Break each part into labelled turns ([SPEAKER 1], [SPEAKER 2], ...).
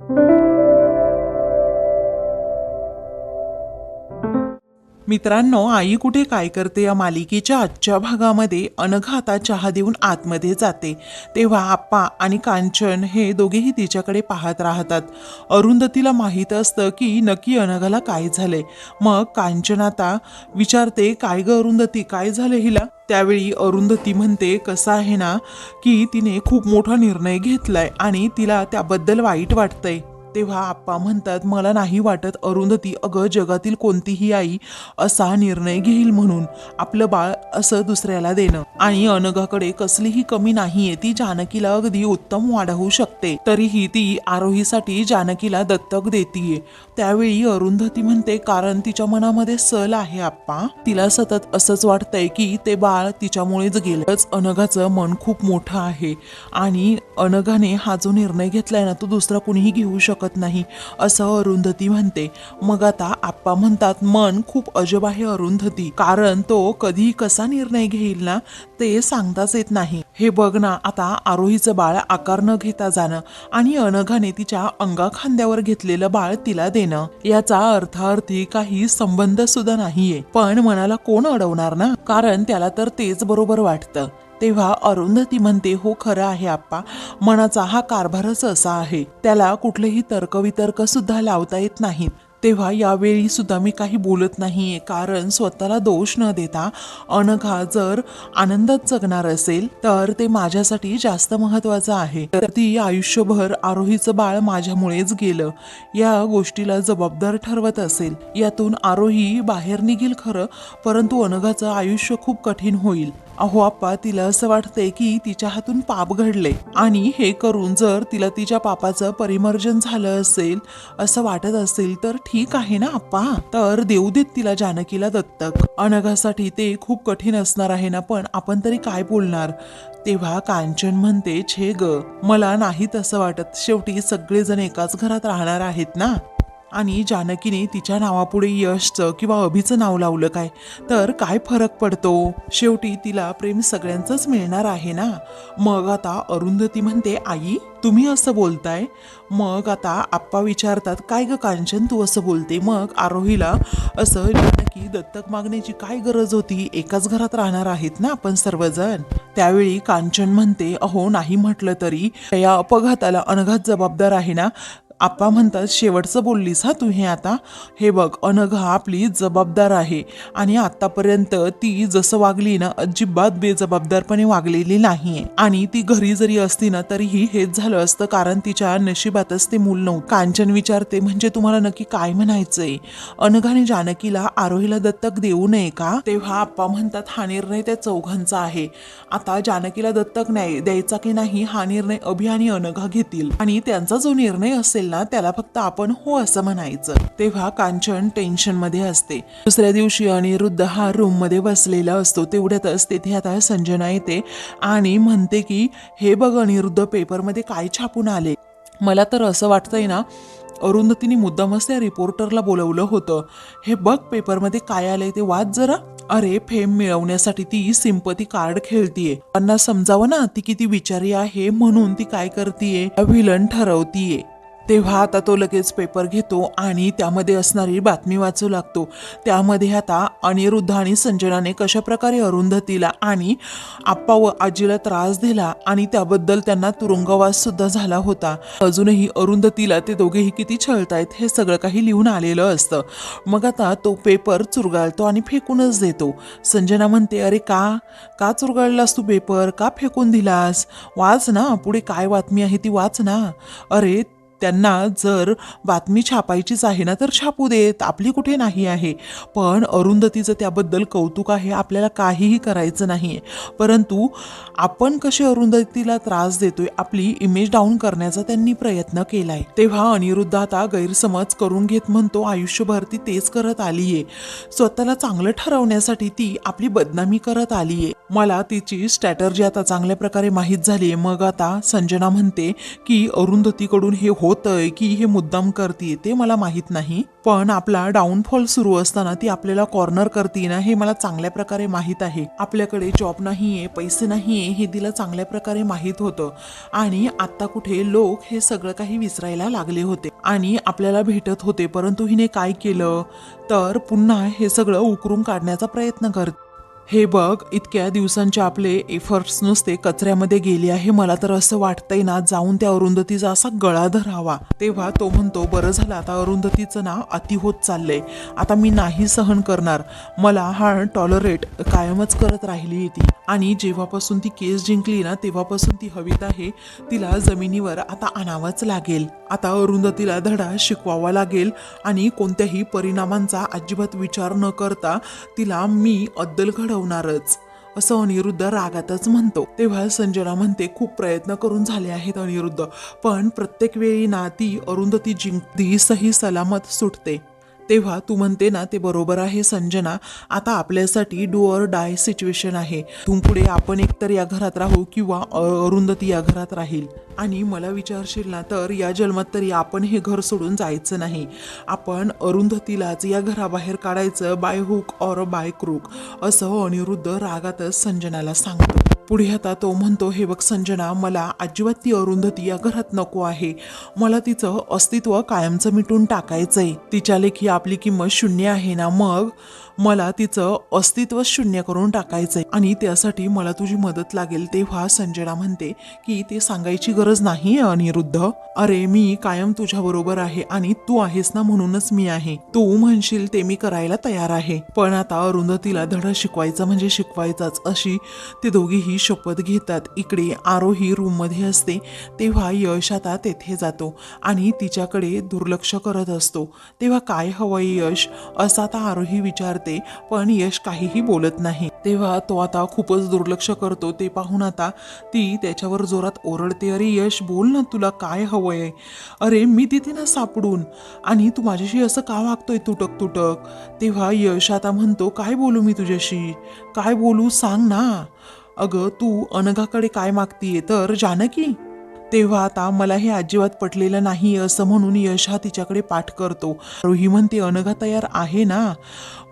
[SPEAKER 1] thank you मित्रांनो आई कुठे काय करते या मालिकेच्या आजच्या भागामध्ये? अनघा आता चहा देऊन आतमध्ये जाते. तेव्हा आप्पा आणि कांचन हे दोघेही तिच्याकडे पाहत राहतात. अरुंधतीला माहीत असतं की नक्की अनघाला काय झालंय. मग कांचन आता विचारते काय ग अरुंधती? काय झालं हिला? त्यावेळी अरुंधती म्हणते कसं आहे ना की तिने खूप मोठा निर्णय घेतलाय आणि तिला त्याबद्दल वाईट वाटतंय. तेव्हा आप्पा म्हणतात मला नाही वाटत अरुंधती अगं जगातील कोणतीही आई असा निर्णय घेईल म्हणून. आपलं बाळ असं दुसऱ्याला देणं. आणि अनघाकडे कसलीही कमी नाहीये. ती जानकीला अगदी उत्तम वाढवू शकते. तरीही ती आरोहीसाठी जानकीला दत्तक देतीये. त्यावेळी अरुंधती म्हणते कारण तिच्या मनामध्ये सल आहे आप्पा. तिला सतत असंच वाटतंय की ते बाळ तिच्यामुळेच गेलंच. अनघाचं मन खूप मोठं आहे. आणि अनघाने हा जो निर्णय घेतलाय ना तो दुसरा कुणीही घेऊ शकत नाही. असं अरुंधती म्हणते. मग आता आप्पा म्हणतात मन खूप अजब आहे अरुंधती. कारण तो कधी कसा निर्णय घेईल ना ते सांगताच येत नाही. हे बघ ना आता आरोहीचं बाळ आकार न घेता जाणं आणि अनघाने तिच्या अंगा खांद्यावर घेतलेलं बाळ तिला देणं याचा अर्थार्थी काही संबंध सुद्धा नाहीये. पण मनाला कोण अडवणार ना? कारण त्याला तर तेच बरोबर वाटतं. तेव्हा अरुंधती म्हणते हो खरं आहे आप्पा. मनाचा हा कारभारच असा आहे. त्याला कुठलेही तर्कवितर्क सुद्धा लावता येत नाहीत तेव्हा यावेळी सुद्धा मी काही बोलत नाहीये कारण स्वतःला दोष न देता अनघा जर आनंदात जगणार असेल तर ते माझ्यासाठी जास्त महत्वाचं आहे. तर ती आयुष्यभर आरोहीचं बाळ माझ्यामुळेच गेलं. या गोष्टीला जबाबदार ठरवत असेल. यातून आरोही बाहेर निघेल खरं परंतु अनघाचं आयुष्य खूप कठीण होईल. अहो आप्पा तिला असं वाटतंय की तिच्या हातून पाप घडले. आणि हे करून जर तिला तिच्या पापाचं परिमर्जन झालं असेल असं वाटत असेल तर ठीक आहे ना आप्पा? तर देऊ देत तिला जानकीला दत्तक. अनघासाठी ते खूप कठीण असणार आहे ना पण आपण तरी काय बोलणार? तेव्हा कांचन म्हणते छे ग मला नाही तसं वाटत. शेवटी सगळेजण एकाच घरात राहणार आहेत ना? आणि जानकीने तिच्या नावापुढे यशचं किंवा अभिचं नाव लावलं काय? तर काय फरक पडतो? शेवटी तिला प्रेम सगळ्यांचंच मिळणार आहे ना? मग आता अरुंधती म्हणते आई तुम्ही असं बोलताय? मग आता आप्पा विचारतात काय ग कांचन तू असं बोलते? मग आरोहीला असं जानकी दत्तक मागण्याची काय गरज होती? एकाच घरात राहणार आहेत ना आपण सर्वजण? त्यावेळी कांचन म्हणते अहो नाही म्हटलं तरी या अपघाताला अनघात जबाबदार आहे ना? आप्पा म्हणतात शेवटचं बोललीस हा तू हे आता? हे बघ अनघा आपली जबाबदार आहे. आणि आतापर्यंत ती जसं वागली ना अजिबात बेजबाबदारपणे वागलेली नाहीये. आणि ती घरी जरी असती ना तरीही हेच झालं असतं कारण तिच्या नशिबातच ते मूल नव्हतं. कांचन विचारते म्हणजे तुम्हाला नक्की काय म्हणायचंय? अनघाने जानकीला आरोहीला दत्तक देऊ नये का? तेव्हा आप्पा म्हणतात हा निर्णय त्या चौघांचा आहे. आता जानकीला दत्तक नाही द्यायचा की नाही हा निर्णय अभि आणि अनघा घेतील. आणि त्यांचा जो निर्णय असेल ना त्याला फक्त आपण हो असं म्हणायचं. तेव्हा कांचन टेन्शनमध्ये असते. दुसऱ्या दिवशी अनिरुद्ध हा रूममध्ये बसलेला असतो. तेवढ्यातच तेथे आता संजना येते आणि म्हणते की हे बघ अनिरुद्ध पेपरमध्ये काय छापून आले? मला तर असं वाटतंय ना अरुंधतीने मुद्दामच त्या रिपोर्टरला बोलवलं होतं. हे बघ पेपरमध्ये काय आलंय ते वाच जरा. अरे फेम मिळवण्यासाठी ती सिंपती कार्ड खेळतीये. त्यांना समजावं ना ती किती विचारी आहे म्हणून ती काय करतीये? विलन ठरवतीये. तेव्हा आता तो लगेच पेपर घेतो आणि त्यामध्ये असणारी बातमी वाचू लागतो. त्यामध्ये आता अनिरुद्ध आणि संजनाने कशा प्रकारे अरुंधतीला आणि आप्पा व आजीला त्रास दिला आणि त्याबद्दल त्यांना तुरुंगवास सुद्धा झाला होता. अजूनही अरुंधतीला ते दोघेही किती छळतायत हे सगळं काही लिहून आलेलं असतं. मग आता तो पेपर चुरगाळतो आणि फेकूनच देतो. संजना म्हणते अरे का? का चुरगाळलास तू पेपर? का फेकून दिलास? वाच ना पुढे काय बातमी आहे ती वाच ना. अरे त्यांना जर बातमी छापायचीच आहे ना तर छापू देत. आपली कुठे नाही आहे. पण अरुंधतीचं त्याबद्दल कौतुक आहे. आपल्याला काहीही करायचं नाही आहे परंतु आपण कसे अरुंधतीला त्रास देतोय आपली इमेज डाऊन करण्याचा त्यांनी प्रयत्न केलाय. तेव्हा अनिरुद्ध आता गैरसमज करून घेत म्हणतो आयुष्यभर ती तेच करत आलीये. स्वतःला चांगलं ठरवण्यासाठी ती आपली बदनामी करत आलीये. मला तिची स्ट्रॅटर्जी आता चांगल्या प्रकारे माहीत झालीये. मग आता संजना म्हणते की अरुंधतीकडून हे होत होतंय की हे मुद्दाम करते ते मला माहीत नाही पण आपला डाऊनफॉल सुरू असताना ती आपल्याला कॉर्नर करते ना हे मला चांगल्या प्रकारे माहीत आहे. आपल्याकडे जॉब नाहीये पैसे नाहीये हे तिला चांगल्या प्रकारे माहीत होतं. आणि आता कुठे लोक हे सगळं काही विसरायला लागले होते. आणि आपल्याला भेटत होते परंतु हिने काय केलं? तर पुन्हा हे सगळं उकरून काढण्याचा प्रयत्न करते हे बघ इतक्या दिवसांचे आपले एफर्ट्स नुसते कचऱ्यामध्ये गेले आहे. मला तर असं वाटतंय ना जाऊन त्या अरुंधतीचा असा गळा धरावा. तेव्हा तो म्हणतो बरं झालं आता अरुंधतीचं नाव अति होत चाललंय. आता मी नाही सहन करणार. मला हा टॉलरेट कायमच करत राहिली ती आणि जेव्हापासून ती केस जिंकली ना तेव्हापासून ती हवीत आहे तिला जमिनीवर आता आणावंच लागेल. आता अरुंधतीला धडा शिकवावा लागेल आणि कोणत्याही परिणामांचा अजिबात विचार न करता तिला मी अद्दल घड घडवणारच असं अनिरुद्ध रागातच म्हणतो. तेव्हा संजना म्हणते खूप प्रयत्न करून झाले आहेत अनिरुद्ध पण प्रत्येक वेळी ना ती अरुंधती जिंकती सही सलामत सुटते. तेव्हा तू म्हणते ना ते बरोबर आहे संजना. आता आपल्यासाठी डू ऑर डाय सिच्युएशन आहे. तुम पुढे आपण एकतर या घरात राहू किंवा अरुंधती या घरात राहील. आणि मला विचारशील ना तर या जन्मात तरी आपण हे घर सोडून जायचं नाही. आपण अरुंधतीलाच या घराबाहेर काढायचं by hook or by crook असं अनिरुद्ध रागातच संजनाला सांगतो. पुढे आता तो म्हणतो हे बघ संजना मला अजिबात ती अरुंधती या घरात नको आहे. मला तिचं अस्तित्व कायमचं मिटून टाकायचंय. तिच्या लेखी आपली किंमत शून्य आहे ना मग? मला तिचं अस्तित्व शून्य करून टाकायचंय आणि त्यासाठी मला तुझी मदत लागेल. तेव्हा संजना म्हणते की ते सांगायची गरज नाही अनिरुद्ध. अरे मी कायम तुझ्या बरोबर आहे आणि तू आहेस ना म्हणूनच मी आहे. तू म्हणशील ते मी करायला तयार आहे. पण आता अरुंधतीला धडा शिकवायचा म्हणजे शिकवायचाच. अशी ते दोघीही शपथ घेतात. इकडे आरोही रूममध्ये असते तेव्हा यश आता तेथे जातो आणि तिच्याकडे दुर्लक्ष करत असतो. तेव्हा काय हवंय यश? असं आता आरोही विचारते पण यश काहीही बोलत नाही. तेव्हा तो आता खूपच दुर्लक्ष करतो. ते पाहून आता ती त्याच्यावर जोरात ओरडते अरे यश बोल ना तुला काय हवंय? अरे मी तिथे ना सापडून. आणि तू माझ्याशी असं का वागतोय तुटक तुटक तेव्हा यश आता म्हणतो काय बोलू मी तुझ्याशी? काय बोलू? सांग ना. अगं तू अनघाकडे काय मागतीये तर जानकी? तेव्हा आता मला हे अजिबात पटलेलं नाही असं म्हणून यश हा तिच्याकडे पाठ करतो. रोही म्हणते अनघा तयार आहे ना?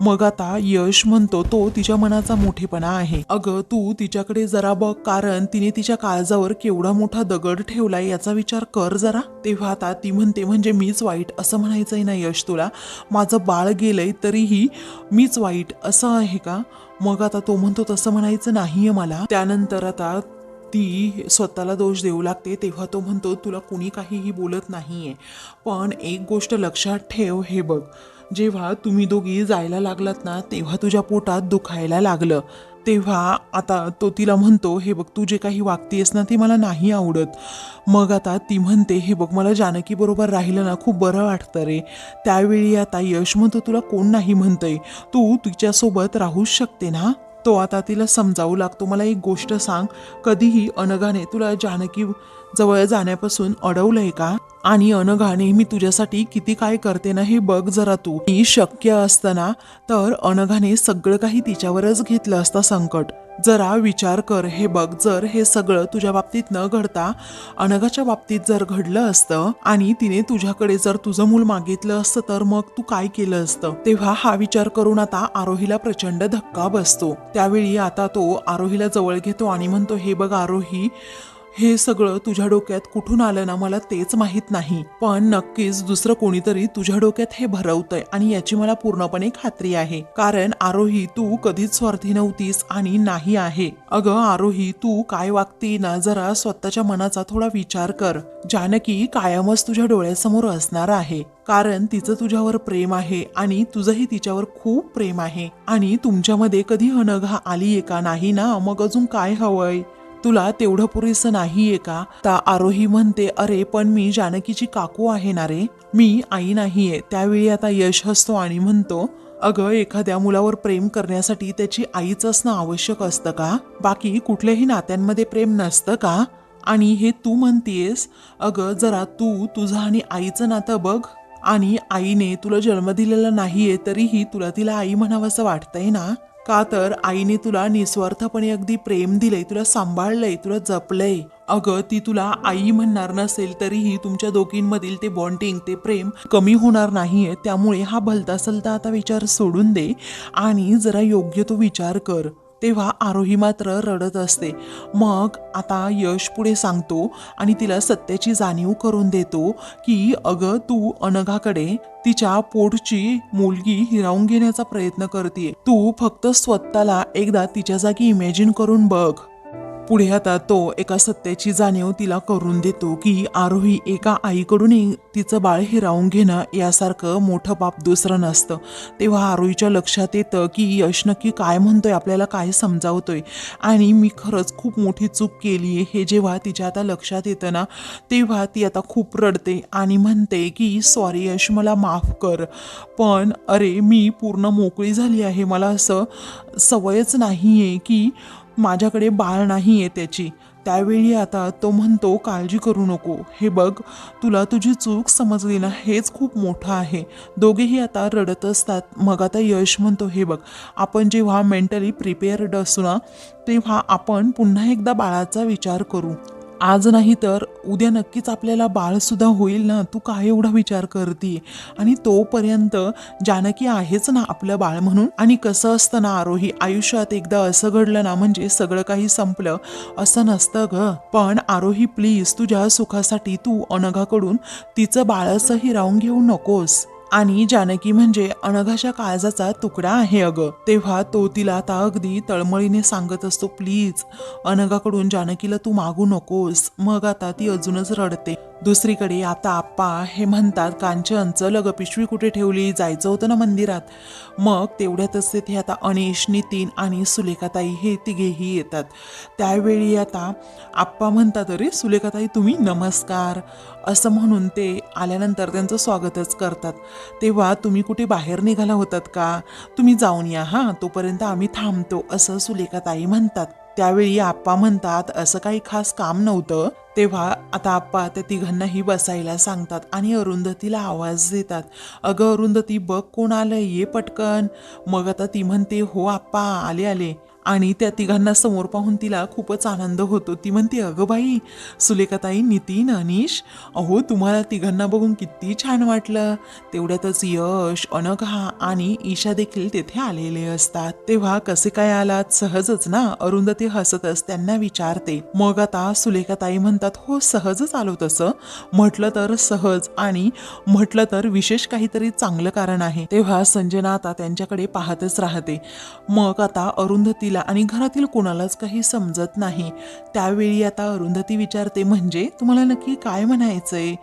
[SPEAKER 1] मग आता यश म्हणतो तो तिच्या मनाचा मोठेपणा आहे. अगं तू तिच्याकडे जरा बघ कारण तिने तिच्या काळजावर केवढा मोठा दगड ठेवलाय याचा विचार कर जरा. तेव्हा आता ती म्हणते म्हणजे मीच वाईट असं म्हणायचंय ना यश तुला? माझं बाळ गेलंय तरीही मीच वाईट असं आहे का? मग आता तो म्हणतो तसं म्हणायचं नाहीये मला. त्यानंतर आता ती स्वतःला दोष देऊ लागते तेव्हा तो म्हणतो तुला कुणी काहीही बोलत नाही आहे पण एक गोष्ट लक्षात ठेव हे बघ. जेव्हा तुम्ही दोघी जायला लागलात ना तेव्हा तुझ्या पोटात दुखायला लागलं. तेव्हा आता तो तिला म्हणतो हे बघ तू जे काही वागतीयस ना ते मला नाही आवडत. मग आता ती म्हणते हे बघ मला जानकीबरोबर राहिलं ना खूप बरं वाटतं रे. त्यावेळी आता यश म्हणतो तुला कोण नाही म्हणतंय? तू तिच्यासोबत राहूच शकते ना? तो आता तिला समजावू लागतो. मला एक गोष्ट सांग. कधीही अनघाने तुला जानकी जवळ जाण्यापासून अडवलंय का? आणि अनघा नेहमी तुझ्यासाठी किती काय करते ना हे बघ जरा तू. ही शक्य असताना तर अनघाने सगळं काही तिच्यावरच घेतलं असतं संकट. जरा विचार कर हे बघ जर हे सगळं तुझ्या बाबतीत न घडता अनघाच्या बाबतीत जर घडलं असतं आणि तिने तुझ्याकडे जर तुझं मूल मागितलं असतं तर मग तू काय केलं असतं? तेव्हा हा विचार करून आता आरोहीला प्रचंड धक्का बसतो. त्यावेळी आता तो आरोहीला जवळ घेतो आणि म्हणतो हे बघ आरोही हे सगळं तुझ्या डोक्यात कुठून आलं ना मला तेच माहीत नाही. पण नक्कीच दुसरं कोणीतरी तुझ्या डोक्यात हे भरवतंय आणि याची मला पूर्णपणे खात्री आहे. कारण आरोही तू कधीच स्वार्थी नव्हतीस आणि नाही आहे. अगं आरोही तू काय वागती ना जरा स्वतःच्या मनाचा थोडा विचार कर. जानकी कायमच तुझ्या डोळ्यासमोर असणार आहे. कारण तिचं तुझ्यावर प्रेम आहे आणि तुझंही तिच्यावर खूप प्रेम आहे. आणि तुमच्यामध्ये कधी अनघा आलीये का नाही ना? मग अजून काय हवंय? तुला तेवढं पुरेसं नाहीये का? ता आरोही म्हणते अरे पण मी जानकीची काकू आहे ना रे? मी आई नाहीये. त्यावेळी आता यश हसतो आणि म्हणतो अगं एखाद्या मुलावर प्रेम करण्यासाठी त्याची आईच असणं आवश्यक असतं का? बाकी कुठल्याही नात्यांमध्ये प्रेम नसतं का? आणि हे तू म्हणतीयस? अगं जरा तू तुझं आणि आईचं नातं बघ. आणि आईने तुला जन्म दिलेला नाहीये तरीही तुला तिला आई म्हणावंसं वाटतंय ना? का तर आईने तुला निस्वार्थपणे अगदी प्रेम दिलंय तुला सांभाळलंय तुला जपलंय. अगं ती तुला आई म्हणणार नसेल तरीही तुमच्या दोघींमधील ते बॉन्डिंग ते प्रेम कमी होणार नाहीये. त्यामुळे हा भलता सलता आता विचार सोडून दे आणि जरा योग्य तो विचार कर. तेव्हा आरोही मात्र रडत असते. मग आता यश पुढे सांगतो आणि तिला सत्याची जाणीव करून देतो की अगं तू अनघाकडे तिच्या पोटची मुलगी हिरावून घेण्याचा प्रयत्न करते तू फक्त स्वतःला एकदा तिच्या जागी इमॅजिन करून बघ. पुढे आता तो एका सत्याची जाणीव तिला करून देतो की आरोही एका आईकडून तिचं बाळ हिरावून घेणं यासारखं मोठं पाप दुसरं नसतं. तेव्हा आरोहीच्या लक्षात येतं की यश नक्की काय म्हणतोय आपल्याला काय समजावतोय. आणि मी खरंच खूप मोठी चूक केली आहे हे जेव्हा तिच्या आता लक्षात येतं ना तेव्हा ती आता खूप रडते आणि म्हणते की सॉरी यश मला माफ कर. पण अरे मी पूर्ण मोकळी झाली आहे. मला असं सवयच नाही आहे की माझ्याकडे बाळ नाही आहे त्याची. त्यावेळी आता तो म्हणतो काळजी करू नको. हे बघ तुला तुझी चूक समजली ना हेच खूप मोठं आहे. दोघेही आता रडत असतात. मग आता यश म्हणतो हे बघ आपण जेव्हा मेंटली प्रिपेअर्ड असू ना तेव्हा आपण पुन्हा एकदा बाळाचा विचार करू. आज नाही तर उद्या नक्कीच आपल्याला बाळसुद्धा होईल ना? तू काय एवढा विचार करते? आणि तोपर्यंत जानकी आहेच ना आपलं बाळ म्हणून? आणि कसं असतं ना आरोही आयुष्यात एकदा असं घडलं ना म्हणजे सगळं काही संपलं. असं नसतं ग. पण आरोही प्लीज तुझ्या सुखासाठी तू अनघाकडून तिचं बाळसं हिरावून घेऊ नकोस. आणि जानकी म्हणजे अनघाच्या काळजाचा तुकडा आहे अगं. तेव्हा तो तिला आता अगदी तळमळीने सांगत असतो प्लीज अनघाकडून जानकीला तू मागू नकोस. मग आता ती अजूनच रडते. दुसरीकडे आता आप्पा हे म्हणतात कांचनचं लग पिशवी कुठे ठेवली? जायचं होतं ना मंदिरात. मग तेवढ्यातच तिथे आता अनिश नितीन आणि सुलेखाताई हे तिघेही येतात. त्यावेळी आता आप्पा म्हणतात अरे सुलेखाताई तुम्ही नमस्कार. असं म्हणून ते आल्यानंतर त्यांचं स्वागतच करतात. तेव्हा तुम्ही कुठे बाहेर निघाला होतात का? तुम्ही जाऊन या हां तोपर्यंत आम्ही थांबतो असं सुलेखाताई म्हणतात. त्यावेळी आप्पा म्हणतात असं काही खास काम नव्हतं. तेव्हा आता आप्पा त्या तिघांनाही बसायला सांगतात आणि अरुंधतीला आवाज देतात. अगं अरुंधती बघ कोण आलं ये पटकन. मग आता ती म्हणते हो आप्पा आले आले. आणि त्या तिघांना समोर पाहून तिला खूपच आनंद होतो. ती म्हणते अगं बाई सुलेखाताई नितीन अनिश अहो तुम्हाला तिघांना बघून किती छान वाटलं. तेवढ्यातच यश अनघा आणि ईशा देखील तेथे आलेले असतात. तेव्हा कसे काय आलात? सहजच ना? अरुंधती हसतच त्यांना विचारते. मग आता सुलेखाताई म्हणतात हो सहजच आलो तसं. म्हटलं तर सहज आणि म्हटलं तर विशेष काहीतरी चांगलं कारण आहे. तेव्हा संजना आता त्यांच्याकडे पाहतच राहते. मग आता अरुंधती अरुंधतीला आणि घरातील कोणालाच काही समजत नाही. त्यावेळी आता अरुंधती विचारते म्हणजे तुम्हाला नक्की काय म्हणायचंय?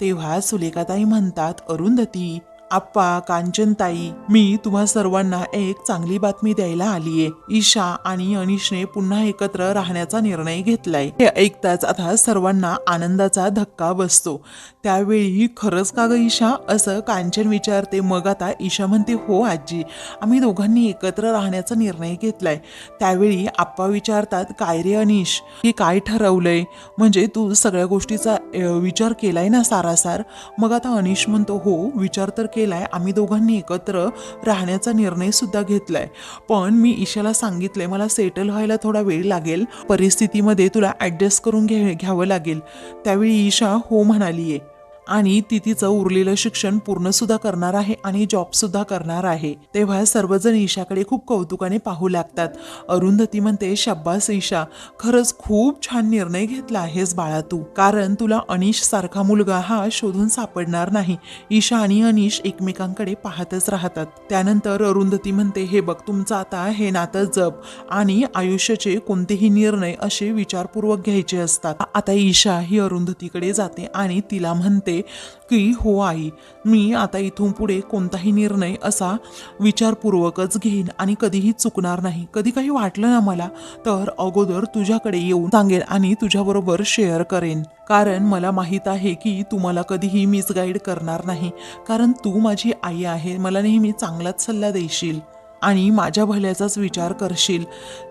[SPEAKER 1] तेव्हा सुलेखाताई म्हणतात अरुंधती आप्पा कांचनताई मी तुम्हा सर्वांना एक चांगली बातमी द्यायला आलीये. ईशा आणि अनिशने पुन्हा एकत्र राहण्याचा निर्णय घेतलाय. हे ऐकताच आता सर्वांना आनंदाचा धक्का बसतो. त्यावेळी खरंच का ग ईशा? असं कांचन विचारते. मग आता ईशा म्हणते हो आजी. आम्ही दोघांनी एकत्र राहण्याचा निर्णय घेतलाय. त्यावेळी आप्पा विचारतात काय रे अनिश? की काय ठरवलंय? म्हणजे तू सगळ्या गोष्टीचा विचार केलाय ना सारासार? मग आता अनिश म्हणतो हो विचार तर केलाय आम्ही दोघांनी एकत्र राहण्याचा निर्णय सुद्धा घेतलाय. पण मी ईशाला सांगितलंय मला सेटल व्हायला थोडा वेळ लागेल. परिस्थितीमध्ये तुला ऍडजस्ट करून घे घ्यावं लागेल. त्यावेळी ईशा हो म्हणालीये. आणि ती तिचं उरलेलं शिक्षण पूर्ण सुद्धा करणार आहे आणि जॉब सुद्धा करणार आहे. तेव्हा सर्वजण ईशाकडे खूप कौतुकाने पाहू लागतात. अरुंधती म्हणते शब्बास ईशा खरंच खूप छान निर्णय घेतला आहेस बाळा तू. कारण तुला अनिश सारखा मुलगा हा शोधून सापडणार नाही. ईशा आणि अनिश एकमेकांकडे पाहतच राहतात. त्यानंतर अरुंधती म्हणते हे बघ तुमचं आता हे नातं जप आणि आयुष्याचे कोणतेही निर्णय असे विचारपूर्वक घ्यायचे असतात. आता ईशा ही अरुंधतीकडे जाते आणि तिला म्हणते की हो आई मी आता इथून पुढे कोणताही निर्णय असा विचारपूर्वकच घेईन आणि कधीही चुकणार नाही. कधी काही वाटलं ना मला तर अगोदर तुझ्याकडे येऊन सांगेन आणि तुझ्याबरोबर शेअर करेन. कारण मला माहीत आहे की तू मला कधीही मिसगाईड करणार नाही. कारण तू माझी आई आहे मला नेहमी चांगलाच सल्ला देशील. आणि माझ्या भल्याचाच विचार करशील.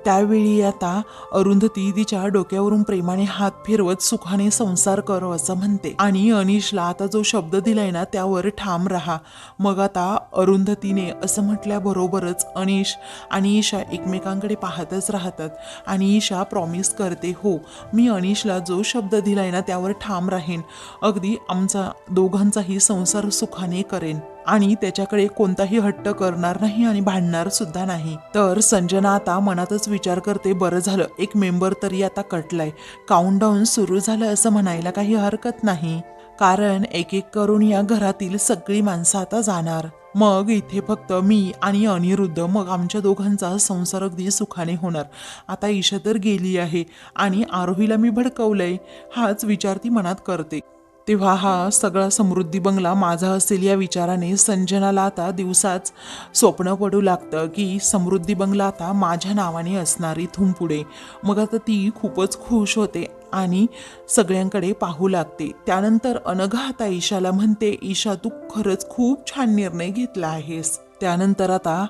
[SPEAKER 1] त्यावेळी आता अरुंधती तिच्या डोक्यावरून प्रेमाने हात फिरवत सुखाने संसार कर असं म्हणते. आणि अनिशला आता जो शब्द दिलाय ना त्यावर ठाम राहा. मग आता अरुंधतीने असं म्हटल्याबरोबरच अनिश आणि ईशा एकमेकांकडे पाहतच राहतात. आणि ईशा प्रॉमिस करते हो मी अनिशला जो शब्द दिलाय ना त्यावर ठाम राहीन. अगदी आमचा दोघांचाही संसार सुखाने करेन. आणि त्याच्याकडे कोणताही हट्ट करणार नाही आणि भांडणार सुद्धा नाही. तर संजना आता मनातच विचार करते बरं झालं एक मेंबर तरी आता कटलाय. काउंटडाऊन सुरू झालं असं म्हणायला काही हरकत नाही. कारण एक एक करून या घरातील सगळी माणसं आता जाणार. मग इथे फक्त मी आणि अनिरुद्ध मग आमच्या दोघांचा संसार अगदी सुखाने होणार. आता ईशा तर गेली आहे आणि आरोहीला मी भडकवलंय हाच विचार ती मनात करते. तेव्हा हा सगळा समृद्धी बंगला माझा असेल या विचाराने संजनाला आता दिवसाच स्वप्न पडू लागतं की समृद्धी बंगला आता माझ्या नावाने असणार इथून पुढे. मग आता ती खूपच खुश होते आणि सगळ्यांकडे पाहू लागते. त्यानंतर अनघा आता ईशाला म्हणते ईशा तू खरंच खूप छान निर्णय घेतला आहेस. त्यानंतर आता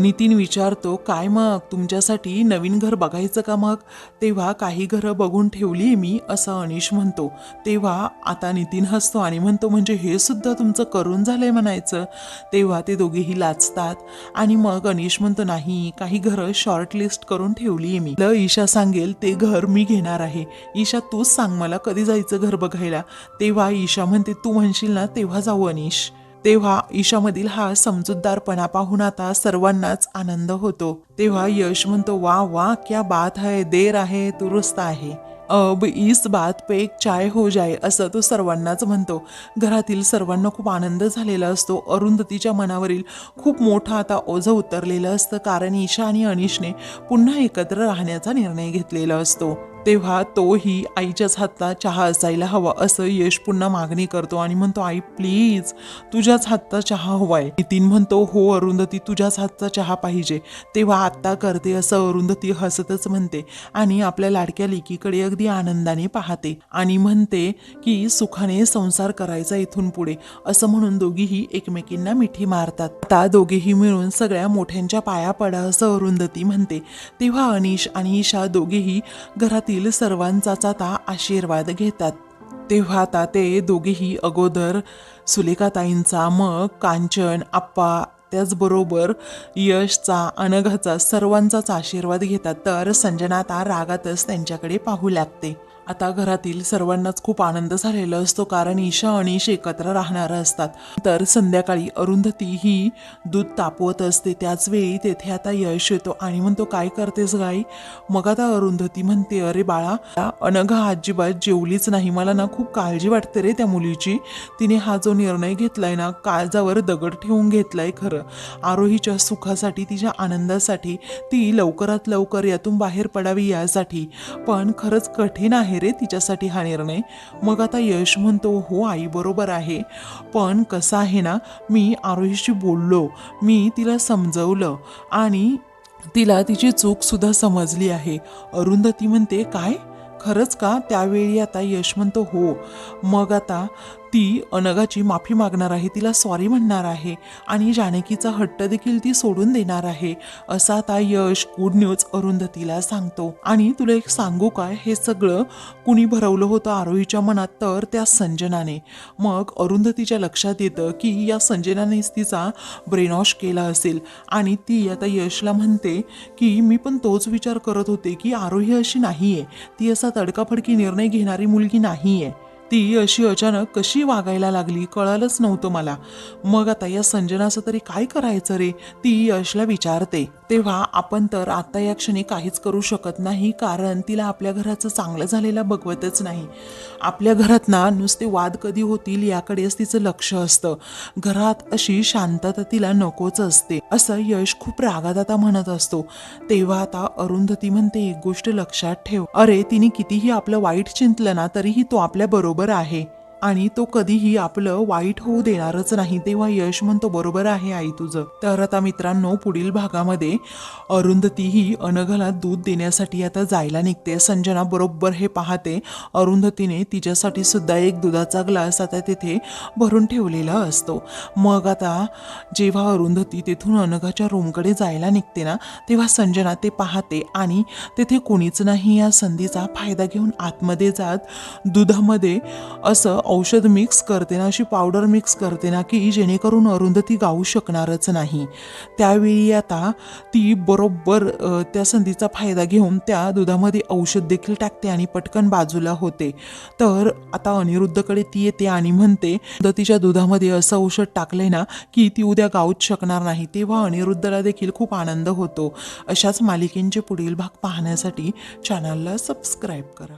[SPEAKER 1] नितीन विचारतो काय मग? तुमच्यासाठी नवीन घर बघायचं का मग? तेव्हा काही घरं बघून ठेवली मी असं अनिश म्हणतो. तेव्हा आता नितीन हसतो आणि म्हणतो म्हणजे हे सुद्धा तुमचं करून झालं आहे म्हणायचं? तेव्हा ते दोघेही लाचतात आणि मग अनिश म्हणतो नाही काही घरं शॉर्टलिस्ट करून ठेवली मी. ल ईशा सांगेल ते घर मी घेणार आहे. ईशा तूच सांग मला कधी जायचं घर बघायला. तेव्हा ईशा म्हणते तू म्हणशील ना तेव्हा जाऊ अनिश. तेव्हा ईशामधील हा समजूतदारपणा पाहून आता सर्वांनाच आनंद होतो. तेव्हा यश म्हणतो वा वा क्या बात है देर आहे दुरुस्त आहे. अब इस बात पे एक चाय हो जाय असं तो सर्वांनाच म्हणतो. घरातील सर्वांना खूप आनंद झालेला असतो. अरुंधतीच्या मनावरील खूप मोठा आता ओझं उतरलेलं असतं कारण ईशा आणि अनिशने पुन्हा एकत्र राहण्याचा निर्णय घेतलेला असतो. तेव्हा तोही आईच्याच हातला चहा असायला हवा असं यश पुन्हा मागणी करतो आणि म्हणतो आई प्लीज तुझ्याच हातचा चहा हवाय. नितीन म्हणतो हो अरुंधती तुझ्याच हातचा चहा पाहिजे. तेव्हा आत्ता करते असं अरुंधती हसतच म्हणते आणि आपल्या लाडक्या लेकीकडे अगदी आनंदाने पाहते आणि म्हणते की सुखाने संसार करायचा इथून पुढे. असं म्हणून दोघीही एकमेकींना मिठी मारतात. आता दोघेही मिळून सगळ्या मोठ्यांच्या पाया पडा असं अरुंधती म्हणते. तेव्हा अनिश आणि ईशा दोघेही घरातील सर्वांचाच आता आशीर्वाद घेतात. तेव्हा आता ते दोघेही अगोदर सुलेखाताईंचा मग कांचन आप्पा त्याचबरोबर यशचा अनघाचा सर्वांचाच आशीर्वाद घेतात. तर संजना आता रागातच त्यांच्याकडे पाहू लागते. आता घरातील सर्वांनाच खूप आनंद झालेला असतो कारण ईशा आणि ईश एकत्र राहणार असतात. तर संध्याकाळी अरुंधती ही दूध तापवत असते. त्याच वेळी तेथे आता यश येतो आणि म्हणतो काय करतेस गाई? मग आता अरुंधती म्हणते अरे बाळा अनघा अजिबात जेवलीच नाही. मला ना खूप काळजी वाटते रे त्या मुलीची. तिने हा जो निर्णय घेतलाय ना काळजावर दगड ठेवून घेतलाय खरं. आरोहीच्या सुखासाठी तिच्या आनंदासाठी ती लवकरात लवकर यातून बाहेर पडावी यासाठी. पण खरंच कठीण आहे रे तिच्यासाठी हा निर्णय. मग आता यश म्हणतो हो आई बरोबर आहे. पण कसं आहे ना मी आरोहीशी बोललो. मी तिला समजवलं आणि तिला तिची चूकसुद्धा समजली आहे. अरुंधती म्हणते काय? खरंच का? त्यावेळी आता यश म्हणतो हो. मग आता ती अनघाची माफी मागणार आहे तिला सॉरी म्हणणार आहे आणि जानकीचा हट्ट देखील ती सोडून देणार आहे असा आता यश गुड न्यूज अरुंधतीला सांगतो. आणि तुला एक सांगू काय हे सगळं कुणी भरवलं होतं आरोहीच्या मनात तर त्या संजनाने. मग अरुंधतीच्या लक्षात येतं की या संजनानेच तिचा ब्रेनवॉश केला असेल. आणि ती आता यशला म्हणते की मी पण तोच विचार करत होते की आरोही अशी नाहीये. ती असा तडकाफडकी निर्णय घेणारी मुलगी नाहीये. ती अशी अचानक कशी वागायला लागली कळालंच नव्हतं मला. मग आता या संजनाचं तरी काय करायचं रे? ती यशला विचारते. तेव्हा आपण तर आता या क्षणी काहीच करू शकत नाही कारण तिला आपल्या घराचं चांगलं झालेलं बघवतच नाही. आपल्या घरात ना नुसते वाद कधी होतील याकडेच तिचं लक्ष असतं. घरात अशी शांतता तिला नकोच असते असं यश खूप रागात आता म्हणत असतो. तेव्हा आता अरुंधती म्हणते एक गोष्ट लक्षात ठेव. अरे तिने कितीही आपलं वाईट चिंतलं ना तरीही तो आपल्या बरोबर आहे. आणि तो कधीही आपलं वाईट होऊ देणारच नाही. तेव्हा यश म्हणतो बरोबर आहे आई तुझं. तर आता मित्रांनो पुढील भागामध्ये अरुंधती ही अनघाला दूध देण्यासाठी आता जायला निघते. संजना बरोबर हे पाहते. अरुंधतीने तिच्यासाठी सुद्धा एक दुधाचा ग्लास आता तिथे भरून ठेवलेला असतो. मग आता जेव्हा अरुंधती तिथून अनघाच्या रूमकडे जायला निघते ना तेव्हा संजना ते पाहते आणि तिथे कोणीच नाही या संधीचा फायदा घेऊन आतमध्ये जात दुधामध्ये असं औषध मिक्स करते ना अशी पावडर मिक्स करते ना की जेणेकरून अरुंधती गाऊ शकणारच नाही. त्यावेळी आता ती बरोबर त्या संधीचा फायदा घेऊन त्या दुधामध्ये औषध देखील टाकते आणि पटकन बाजूला होते. तर आता अनिरुद्धकडे ती येते आणि म्हणते तिच्या दुधामध्ये असं औषध टाकलंय ना की ती उद्या गाऊच शकणार नाही. तेव्हा अनिरुद्धला देखील खूप आनंद होतो. अशाच मालिकेंचे पुढील भाग पाहण्यासाठी चॅनलला सबस्क्राईब करा.